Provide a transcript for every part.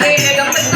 company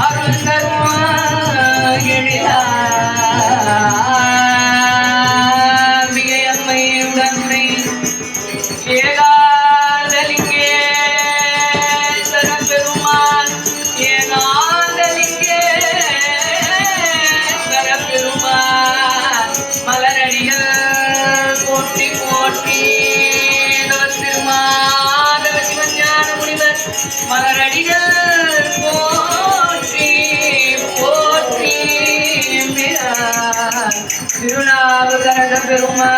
Arılar Thirunavukkarasa பெருமா